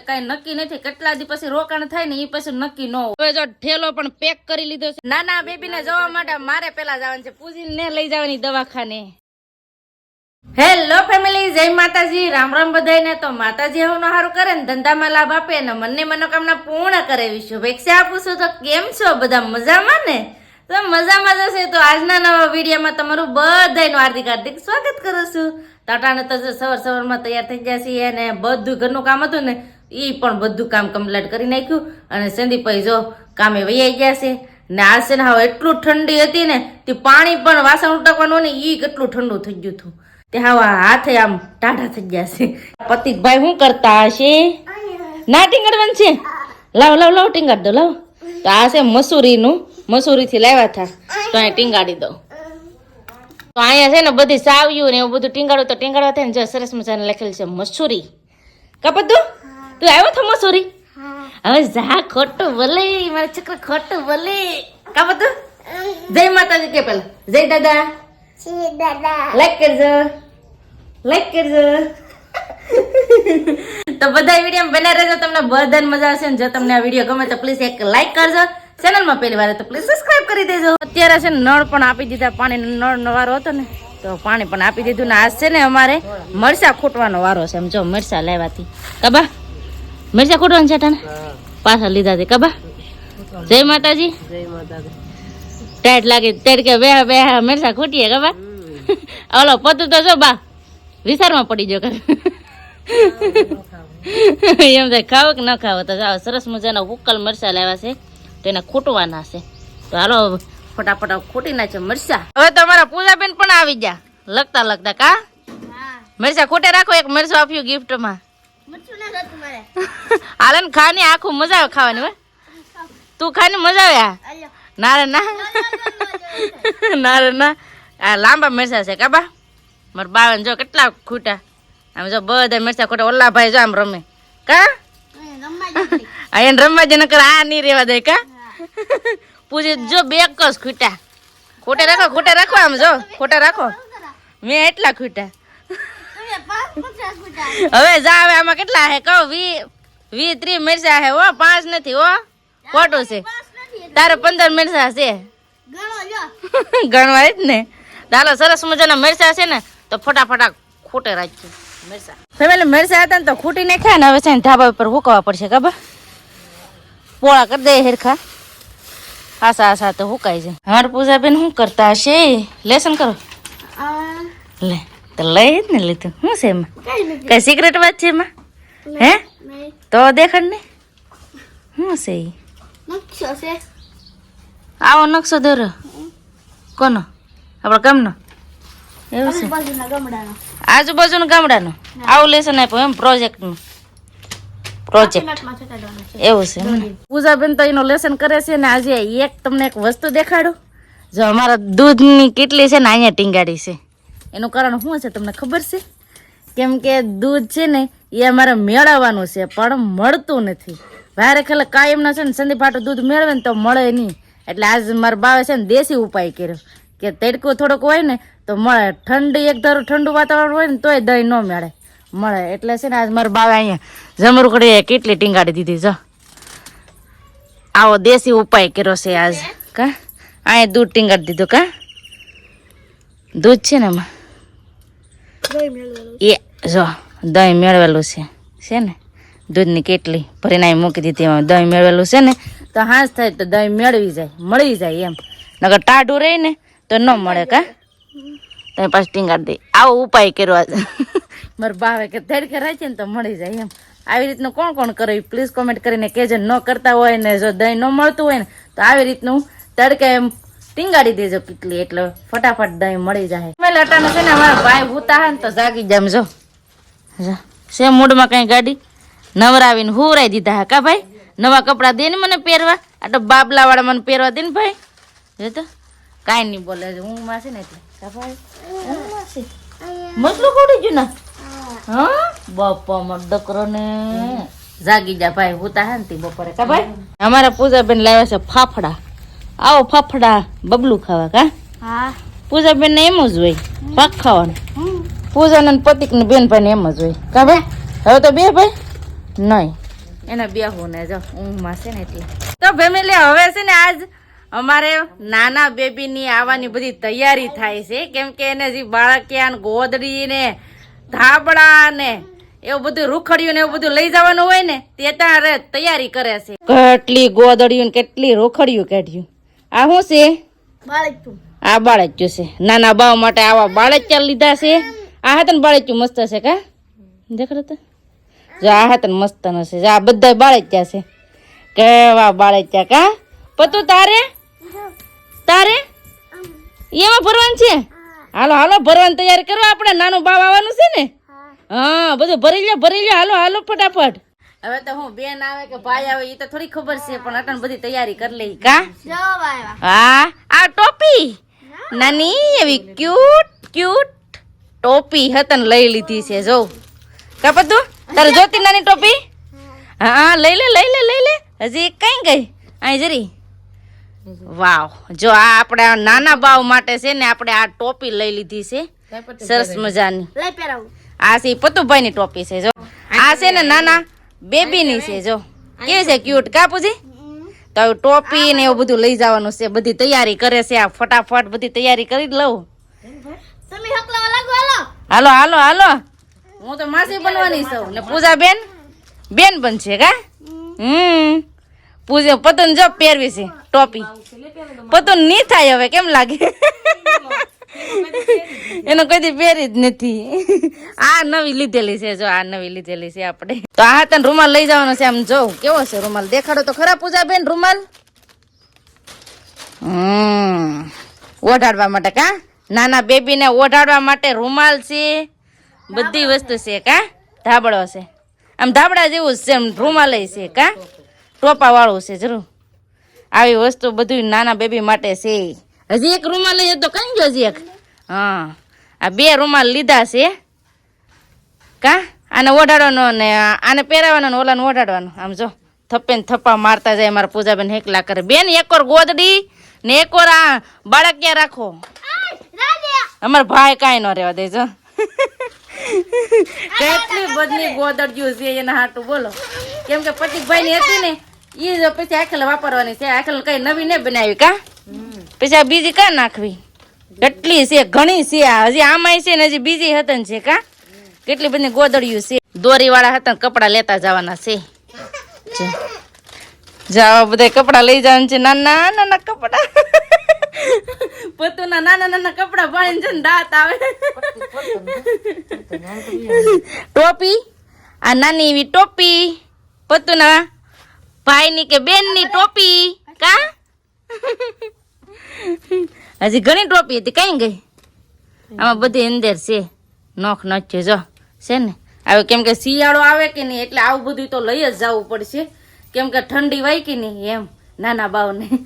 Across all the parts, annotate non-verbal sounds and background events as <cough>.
કઈ નક્કી નથી. કેટલા દી પછી રોકાણ થાય ને એ પછી નક્કી ન હોય. જો ઠેલો પણ પેક કરી લીધો છે. નાના બેબી ને જવા માટે મારે પેલા જવાનું છે. પૂજીને લઈ જવાની દવાખાને. હેલો ફેમિલી જય માતાજી. રામ રામ બધાને તો માતાજી હું હારું કરે ને ધંધામાં લાભ આપે ને મનની મનોકામના પૂર્ણ કરે. શુભેચ્છા આપું છું. તો કેમ છો બધા? મજામાં ને? તો મજામાં જશે તો આજના નવા વિડીયોમાં તમારું બધાનું હાર્દિક હાર્દિક સ્વાગત કરું છું. ટાટાને તો સવાર સવારમાં તૈયાર થઈ ગયા છીએ અને બધું ઘરનું કામ હતું ને એ પણ બધું કામ કમ્પ્લીટ કરી નાખ્યું અને સંદીપભાઈ જો કામે વૈયાઈ ગયા છે. ને આ છે ને હા એટલું ઠંડી હતી ને, તે પાણી પણ વાસણ ઉટકવાનું ને એ કેટલું ઠંડુ થઈ ગયું હતું. તે હા હાથે આમ ટાઢા થઈ ગયા છે. પતિકભાઈ શું કરતા હશે? ના ટીંગાડવાનું છે? લાવ લાવ લાવ, ટીંગાડ દો, લાવ. તો આ છે મસૂરીનું. મસૂરીથી લાવ્યા હતા. તો અહીં ટીંગાડી દો. તો અહીંયા છે ને બધી સાવ્યું ને એવું બધું ટીંગાડું તો ટીંગાડવા થાય ને જો સરસ મજાને લખેલ છે મસૂરી. કપતું તું આવ્યો થમો સોરી હવે જા ખોટું ભલે મારા છોકરા ખોટું ભલે બધું? જય માતાજી કે પેલા. જય દાદા. લાઈક કરજો. લાઈક કરજો. તો બધા વીડિયો બના રહેજો તમને બધાને મજા આવશે ને જો તમને આ વીડિયો ગમે તો પ્લીઝ એક લાઈક કરજો. ચેનલમાં પહેલી વાર તો પ્લીઝ સબસ્ક્રાઇબ કરી દેજો. અત્યારે છે નળ પણ આપી દીધા પાણી નળ નો વારો હતો ને તો પાણી પણ આપી દીધું ને આજ છે ને અમારે મરસા ખૂટવાનો વારો છે એમ જો મરસા લેવાથી. કબા મરચા ખૂટવાનું છે પાછા લીધા છે કબા જય માતાજી. ટાઈટ લાગે ટાઈટ કે બે બે મરચા ખૂટીએ કબા ઓલો પતું તો જો બા વિસારમાં પડી ગયો કર એમ થાય ખાવ કે ન ખાવ? તો આવો સરસ મજાના ઉકલ મરચા લાવ્યા છે તો એને ખૂટવાના છે. તો હાલો ફટાફટ ખૂટી નાખે મરચા. હવે તમારા પૂજાબેન પણ આવી ગયા લગતા લગતા કા? મરચા ખૂટે રાખો એક મરચું આપ્યું ગિફ્ટમાં હાલે ને ખાની આખું મજા આવે ખાવાની હો. તું ખાની મજા આવે ના. રે ના ના રે ના. આ લાંબા મરચા છે કાબા મારા બાવન જો કેટલા ખૂટા. આમ જો બધા મરચા ખોટા. ઓલા ભાઈ જો આમ રમે. કા? એને રમવા જ નકર આ નહીં રેવા દે કા? પૂછી જો બે કસ ખૂટા. ખોટા રાખો ખોટા રાખો આમ જો. ખોટા રાખો. મેં એટલા ખૂટા. હવે જા હવે આમાં કેટલા હે? કહો વી વી ત્રીસ મિરસા હે હો પાંચ નથી હો? ખોટું છે. તારે પંદર મિરસા છે. <laughs> ગણવા જ ને. ચાલો સરસ મજાના મિરસા છે ને તો ફટાફટા ખૂટે રાખજો મરચા ફેમિલી મરચા હતા ને તો ખૂટી નાખ્યા ને હવે છે ને ધાબા ઉપર હુકવા પડશે ખબર? પોળા કરી દે હેરખા. આસા આસા તો હુકાય છે. અમારા પૂજાબેન શું કરતા હશે? લેસન કરો. લે. તો લઈ જ ને લીધું. શું છે એમાં? કઈ સિક્રેટ વાત છે એમાં? હે? તો દેખાડ ને. શું છે ઈ? આવો નકશો દોરો કોનો? આપણા ગામનો? એવું છે. આજુબાજુના ગામડાનું. આવું લેસન આપ્યું એમ પ્રોજેક્ટનું. પ્રોજેક્ટ. એવું છે. પૂજાબેન તો એનું લેસન કરે છે ને આજે એક તમને એક વસ્તુ દેખાડું. જો અમારા દૂધની કેટલી છે ને અહીંયા ટીંગાડી છે. એનું કારણ શું છે તમને ખબર છે? કેમ કે દૂધ છે ને, એ અમારે મેળવવાનું છે, પણ મળતું નથી. વારે કાયમ કાયમના છે ને, સંદીપ હાટું દૂધ મેળવે ને તો મળે નહીં. એટલે આજ મારા બાવે છે ને દેશી ઉપાય કર્યો. કે તડકો થોડોક હોય ને, તો મળે. ઠંડી, એક ધારું ઠંડુ વાતાવરણ હોય ને, તોય દહીં ન મળે. મળે. એટલે છે ને, આજ મારા બાવે અહીંયા જમરૂકડી કેટલી ટીંગાડી દીધી, જો. આવો દેશી ઉપાય કર્યો છે આજ. કા? અહીંયા દૂધ ટીંગાડી દીધું, કા? દૂધ છે ને એમાં. એ જો, દહીં મેળવેલું છે. છે ને? દૂધની કેટલી ભરીને અહીં મૂકી દીધી એમાં. દહીં મેળવેલું છે ને, તો હાંસ થાય તો દહીં મેળવી જાય, મળી જાય એમ. નકર ટાઢું રહે ને, તો ન મળે કા? તમે પાછી ટીંગાડી દે. આવો ઉપાય કર્યો આજે. <laughs> મારા ભાવે કે તડકે રાખીએ ને તો મળી જાય એમ. આવી રીતનું કોણ કોણ કરે? પ્લીઝ કોમેન્ટ કરીને કહેજો. ન કરતા હોય ને, જો દહીં ન મળતું હોય ને, તો આવી રીતનું તડકે એમ ટીંગાડી દેજો કેટલી એટલે ફટાફટ દહીં મળી જાય. લટાને છે ને, અમારા ભાઈ ભૂતા હે ને, તો જાગી જામ, જો. છે મૂડમાં કઈ ગાડી? નવરાવીને હુરાઈ દીધા હા કા ભાઈ? નવા કપડાં દે ને મને પહેરવા? આ તો બાબલા વાળા મને પહેરવા દે ને ભાઈ. જો તો. કાંઈ નહીં બોલે હું માં છે ને કા ભાઈ? મસલું ખોટી ગયું ને? હા? બાપા ડકરો ને જાગી જા ભાઈ હુતા હે ને તી બપોરે. કા ભાઈ? અમારા પૂજાબેન લાવ્યા છે ફાફડા. આવો ફાફડા બબલું ખાવા કા? હા. પૂજાબેન ને એમ જ હોય. પાક ખાવાનું. પૂજા ને પતિક ને બેન ભાઈ એમ જ હોય. કા ભાઈ? હવે તો બે ભાઈ? નહીં. એના બેહું ને જો ઊંઘમાં છે ને એટલે. તો ફેમિલી હવે છે ને આજ અમારે નાના બેબીની આવવાની બધી તૈયારી થાય છે. કેમ કે એને જે બાળકિયા ને ગોદડી ને ધાબડા ને એવું બધું રૂખડિયું ને એવું બધું લઈ જવાનું હોય ને તે તારે તૈયારી કરે છે. કેટલી ગોદડિયું ને કેટલી રોખડિયું કાઢ્યું આ શું છે? આ બાળચ્યું છે. નાના બાવ માટે આવા બાળચ્યા લીધા છે. આ હાથન બાળચ્યું મસ્ત છે કા? તો. જો આ હાથન મસ્ત છે. આ બધા બાળચ્યા છે. કેવા બાળચ્યા કા? પતું તારે? તારે? એમાં ભરવાનું છે? હાલો હાલો ભરવાની તૈયારી કરવા. આપણે નાનું બાવ આવવાનું છે ને? હા બધું ભરી લ્યો ભરી લ્યો. હાલો હાલો ફટાફટ. હવે તો હું બેન આવે કે ભાઈ આવે એ તો થોડી ખબર છે પણ અટણ બધી તૈયારી કરી લઈ. કા? હા? આ ટોપી? નાની એવી ક્યુટ ક્યુટ ટોપી હતન લઈ લીધી છે જો. કા બધું તારે જોતી નાની ટોપી? હા. લઈ લે લઈ લે લઈ લે. હજી કઈ ગઈ? અહીં જરી. વાવ. જો આ આપણે નાના બાવ માટે છે ને આપણે આ ટોપી લઈ લીધી છે. સરસ મજાની. આ છે પતુભાઈ ની ટોપી છે જો. આ છે ને નાના બેબી ની છે જો. કે છે? ક્યુટ કા પૂજી? તો ટોપી ને એવું બધું લઈ જવાનું છે. બધી તૈયારી કરે છે આ ફટાફટ બધી તૈયારી કરી જ લઉં. હાલો. હાલો હાલો હું તો માસી બનવાની છું. ને પૂજા બેન બેન બનશે કા? હમ. પૂજા પતન જો પહેરવી છે ટોપી. પતન નહીં થાય હવે કેમ લાગે? એનો કદી પહેરી જ નથી. <laughs> આ નવી લીધેલી છે, જો આ નવી લીધેલી છે આપણે. તો આ તને રૂમાલ લઈ જવાનો છે આમ જો. કેવો છે રૂમાલ? દેખાડો તો ખરા પૂજા બેન રૂમાલ. હમ. ઓઢાડવા માટે કા? નાના બેબીને ઓઢાડવા માટે રૂમાલ છે. બધી વસ્તુ છે કા? ધાબળો છે. આમ ધાબળા જેવું જ છે આમ રૂમાલ છે કા? ટોપા વાળું છે, જરૂર. આવી વસ્તુ બધું નાના બેબી માટે છે. હજી એક રૂમાલ લઈએ તો કઈ ગયો હજી એક? હા. આ બે રૂમાલ લીધા છે. કા? આને ઓઢાડવાનો ને આને પહેરાવાનો ને ઓલાને ઓઢાડવાનો. આમ જો થપ્પે ને થપ્પા મારતા જાય મારા પૂજાબેન હેકલા કરે. બેન એકોર ગોદડી ને એકોર આ બાળક ક્યાં રાખો. અમારા ભાઈ કાંઈ ન રહેવા દેજો <laughs> કેટલી બધી ગોદડ્યું છે એના હાટું બોલો. કેમ કે પતિકભાઈ ની હતી ને એ જ પછી આખેલ વાપરવાની છે. આખેલ કઈ નવી ને બનાવી કા? પછી આ બીજી કા નાખવી? કેટલી છે ઘણી છે આ. હજી આમાંય છે ને હજી બીજી હતન છે કા? કેટલી બધી ગોદડિયું છે. દોરી વાળા હતા કપડા લેતા જવાના છે. જાઓ બધા કપડા લઈ જવાનું છે નાના નાના કપડા. પતુના નાના નાના કપડા ભણીને છે ને દાંત આવે. ટોપી. આ નાની એવી ટોપી. પતુના ભાઈની કે બેનની ટોપી. કા? હજી ઘણી ટોપી હતી. કઈ ગઈ? આમાં બધી અંદર છે. નોખ નચ્યો, જો. છે ને? હવે કેમ કે શિયાળો આવે કે નહીં એટલે આવું બધું તો લઈ જ જવું પડશે. કેમ કે ઠંડી હોય કે નહીં એમ? નાના બાવને. <laughs>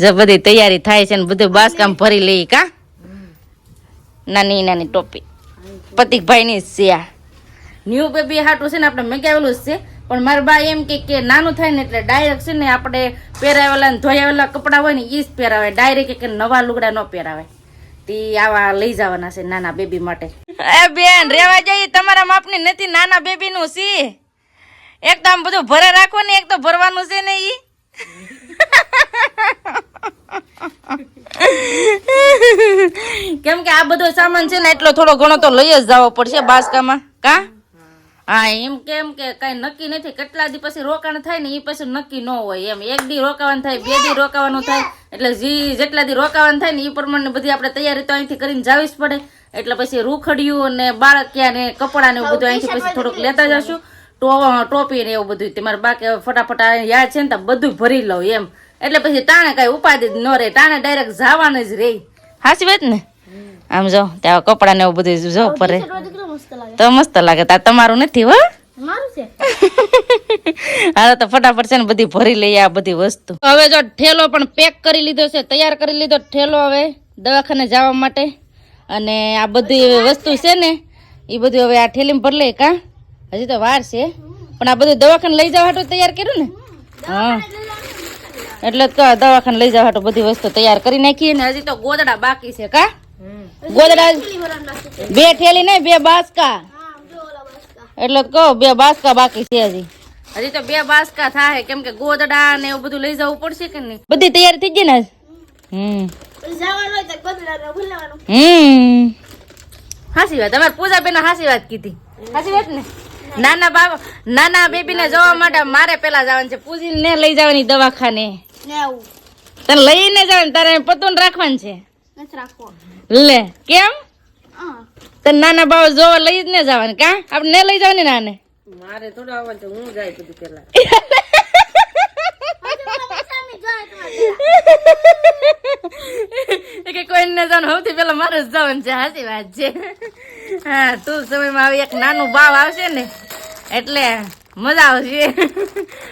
જો બધી તૈયારી થાય છે ને બધું બાસકામ ભરી લઈ કા? નાની નાની ટોપી. પતિકભાઈની જ છે આ. ન્યૂ બેબી હાટું છે ને આપણે મગાવેલું જ છે. પણ મારા બા એમ કે કે નાનું થાય ને એટલે ડાયરેક્ટ છે ને આપણે પહેરાવેલા ને ધોયાવેલા કપડાં હોય ને એ જ પહેરાવે. ડાયરેક્ટ કે નવા લુગડા ન પહેરાવે. તે આવા લઈ જવાના છે નાના બેબી માટે. એ બેન રેવા જઈએ તમારા માપની નથી નાના બેબી નું સી એક તો આમ બધું ભરે રાખો ને એક તો ભરવાનું છે ને ઈ. કેમ કે આ બધો સામાન છે ને એટલો થોડો ઘણો તો લઈ જ જવો પડશે બાસકામાં. કા? હા, એમ કેમ કે કઈ નક્કી નથી. કેટલા દી પછી રોકાણ થાય ને એ પછી નક્કી ન હોય એમ. એક દી રોકાવાનું થાય, બે દી રોકાવાનું થાય. એટલે જી જેટલા દી રોકાવાનું થાય ને એ પ્રમાણે બધી આપણે તૈયારી તો અહીંથી કરીને જાવી જ પડે. એટલે પછી રૂખડિયું ને બાળકિયા ને કપડા ને એવું બધું અહીંથી પછી થોડુંક લેતા જશું. ટોપી ને એવું બધું. તમારે બાકી ફટાફટ યાદ છે ને તો બધું ભરી લઉં એમ. એટલે પછી તાણે કઈ ઉપાધિ ન રહે. તાણે ડાયરેક્ટ જવાનું જ રહી. હાચી વાત ને? આમ જો ત્યાં કપડા ને એવું બધું જો ભરે તો મસ્ત લાગે. તા તમારું નથી હો. <laughs> હા તો ફટાફટ છે ને બધી ભરી લઈએ આ બધી વસ્તુ. હવે જો ઠેલો પણ પેક કરી લીધો છે તૈયાર કરી લીધો ઠેલો હવે દવાખાને જવા માટે. અને આ બધી વસ્તુ છે. ને એ બધું હવે આ ઠેલીમાં ભરી લઈએ કા? હજી તો વાર છે. પણ આ બધું દવાખાને લઈ જવા હાટું તૈયાર કર્યું ને? હા. એટલે જ દવાખાને લઈ જવા હાટું બધી વસ્તુ તૈયાર કરી નાખી ને હજી તો ગોદડા બાકી છે કા? ગોદડા બે ઠેલી નહીં બે બાસકા. એટલે કહો બે બાસકા બાકી છે હજી. હજી તો બે બાસકા થાય કેમ કે ગોદડા ને એવું બધું લઈ જવું પડશે કે નહીં? બધી તૈયારી થઈ ગઈ ને હમ. હમ. હાસી વાત અમારે પૂજા બેન હાસી વાત કીધી. હાસી વાત ને? નાના બાબા નાના બેબી ને જોવા માટે મારે પેલા જવાનું છે પૂજી ને લઈ જવાની દવાખાને. તને લઈને જવાનું તારે પતોન રાખવાનું છે. લે કેમ? તને નાના બાબા જોવા લઈ જ ને જવાનું કા? આપણે ને લઈ જવાની નાને? મારે થોડું આવવાનું છે હું જાય બધું પેલા. કે કોઈને જવાનું સૌથી પેલા મારે જ જવાનું છે સાચી વાત છે. હા તું સમયમાં આવી એક નાનું બાવ આવશે ને એટલે મજા આવશે.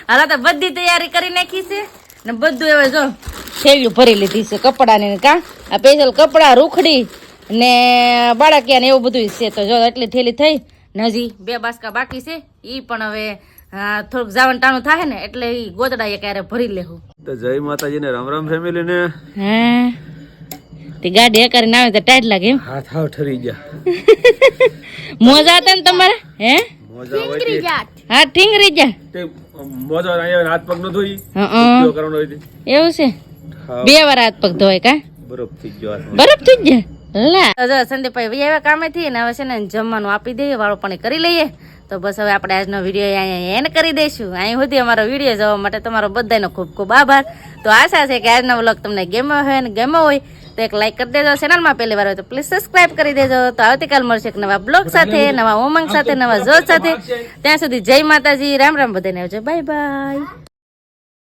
હાલા તો બધી તૈયારી કરી નાખી છે. ને બધું હવે જો શેરીઓ ભરી લીધી છે કપડાની ને કા? આ સ્પેશિયલ કપડાં રૂખડી ને બાળકિયા ને એવું બધું છે. તો જો એટલી થેલી થઈ ને હજી બે બાસકા બાકી છે. એ પણ હવે હા, થોડુંક જાવન ટાણું થાય ને એટલે એ ગોદડા એ ક્યારે ભરી લેવું તો જય માતાજીને રામ રામ ફેમિલી ને. હા? તે ગાડી એ કરીને આવે તો ટાઈટ લાગે એમ. હાથ હાવ ઠરી ગયા. મોજા હતા ને તમારે? હે? મોજા હોય હા ઠીંગરી જા. મોજા હાથ પગ નો ધોઈ. એવું છે? બે વાર હાથ પગ ધોય કા? બરફ થઈ ગયો. બરફ થઈ જાય લા. જો સંદીપભાઈ વૈયા કામેથી ને હવે છે ને જમવાનું આપી દઈએ વાળો પણ કરી લઈએ. તો બસ હવે આપણે આજનો વીડિયો અહીંયા એન્ડ કરી દઈશું. અહીં સુધી અમારો વીડિયો જોવા માટે તમારો બધાનો ખૂબ ખૂબ આભાર. તો આશા છે કે આજનો વ્લોગ તમને ગમ્યો હોય ને ગમ્યો હોય તો એક લાઈક કરી દેજો. ચેનલમાં પહેલી વાર હોય તો પ્લીઝ સબસ્ક્રાઈબ કરી દેજો. તો આવતીકાલ મળશે એક નવા બ્લોગ સાથે નવા ઉમંગ સાથે નવા જોશ સાથે. ત્યાં સુધી જય માતાજી રામ રામ બધાને આવજો. Bye bye